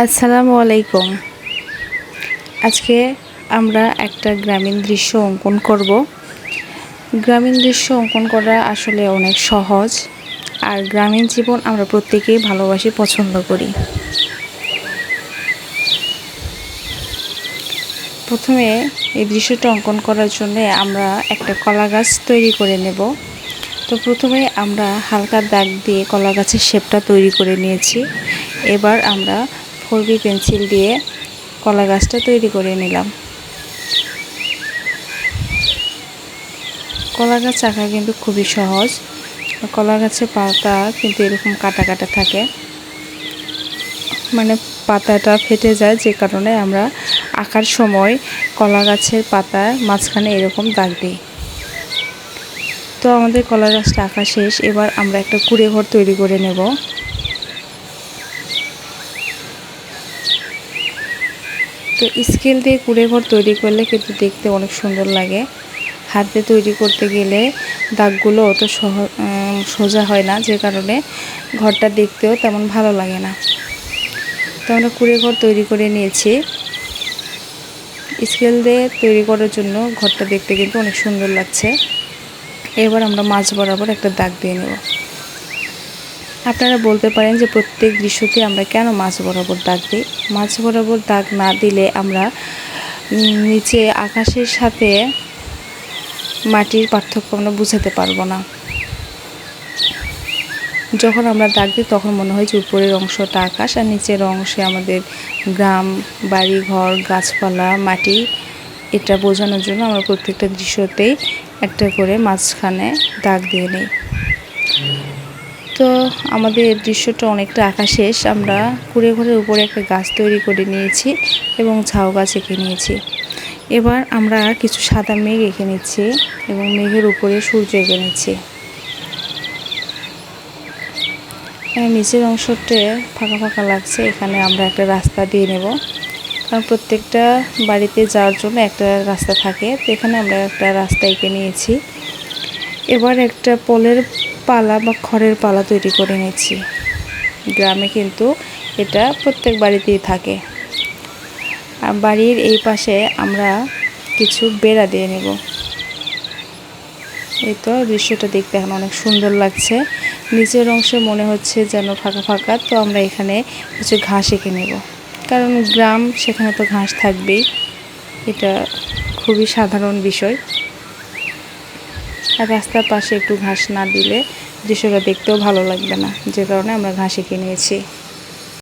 আসসালামু আলাইকুম। আজকে আমরা একটা গ্রামীণ দৃশ্য অঙ্কন করব। গ্রামীণ দৃশ্য অঙ্কন করা আসলে অনেক সহজ, আর গ্রামীণ জীবন আমরা প্রত্যেকেই ভালোবাসি, পছন্দ করি। প্রথমে এই দৃশ্যটা অঙ্কন করার জন্য আমরা একটা কলা গাছ তৈরি করে নেব। তো প্রথমে আমরা হালকা দাগ দিয়ে কলা গাছের শেপটা তৈরি করে নিয়েছি। এবার আমরা ফোর বি পেন্সিল দিয়ে কলা গাছটা তৈরি করে নিলাম। কলা গাছ আঁকা কিন্তু খুবই সহজ। কলা গাছের পাতা কিন্তু এরকম কাটা কাটা থাকে। মানে পাতাটা ফেটে যায় যে কারণে আমরা আঁকার সময় কলা গাছের পাতার মাঝখানে এরকম দাগ দিই। তো আমাদের কলা গাছটা আঁকা শেষ। এবার আমরা একটা কুড়ে ঘর তৈরি করে নেব। তো স্কেল দিয়ে কুড়ে ঘর তৈরি করলে কিন্তু দেখতে অনেক সুন্দর লাগে। হাতে তৈরি করতে গেলে দাগগুলো অত সোজা হয় না, যে কারণে ঘরটা দেখতেও তেমন ভালো লাগে না। তো আমরা কুড়ে ঘর তৈরি করে নিয়েছি। স্কেল দিয়ে তৈরি করার জন্য ঘরটা দেখতে কিন্তু অনেক সুন্দর লাগছে। এবার আমরা মাছ বরাবর একটা দাগ দিয়ে নেব। আপনারা বলতে পারেন যে প্রত্যেক দৃশ্যতে আমরা কেন মাছ বরাবর দাগ দিই? মাছ বরাবর দাগ না দিলে আমরা নিচে আকাশের সাথে মাটির পার্থক্য আমরা বুঝাতে পারব না। যখন আমরা দাগ দিই, তখন মনে হয় যে উপরের অংশটা আকাশ আর নিচের অংশে আমাদের গ্রাম, বাড়ি, ঘর, গাছপালা, মাটি, এটা বোঝানোর জন্য আমরা প্রত্যেকটা দৃশ্যতেই একটা করে মাঝখানে দাগ দিয়ে নিই। তো আমাদের দৃশ্যটা অনেকটা আঁকা শেষ। আমরা কুড়ে ঘরের উপরে একটা গাছ তৈরি করে নিয়েছি এবং ঝাউ গাছ এঁকে নিয়েছি। এবার আমরা কিছু সাদা মেঘ এঁকে নিচ্ছি এবং মেঘের উপরে সূর্য এঁকে নিচ্ছি। নিচের অংশটা ফাঁকা ফাঁকা লাগছে, এখানে আমরা একটা রাস্তা দিয়ে নেব। কারণ প্রত্যেকটা বাড়িতে যাওয়ার জন্য একটা রাস্তা থাকে, তো এখানে আমরা একটা রাস্তা এঁকে নিয়েছি। এবার একটা পোলের পালা বা খড়ের পালা তৈরি করে নিচ্ছি। গ্রামে কিন্তু এটা প্রত্যেক বাড়িতেই থাকে। আর বাড়ির এই পাশে আমরা কিছু বেড়া দিয়ে নেব। এই তো দৃশ্যটা দেখতে এখন অনেক সুন্দর লাগছে। নিচের অংশে মনে হচ্ছে যেন ফাঁকা ফাঁকা, তো আমরা এখানে কিছু ঘাস এঁকে নেব। কারণ গ্রাম, সেখানে তো ঘাস থাকবেই। এটা খুবই সাধারণ বিষয়। আর রাস্তার পাশে একটু ঘাস না দিলে দৃশ্যটা দেখতেও ভালো লাগবে না। যে কারণে আমরা ঘাসে এঁকে নিয়েছি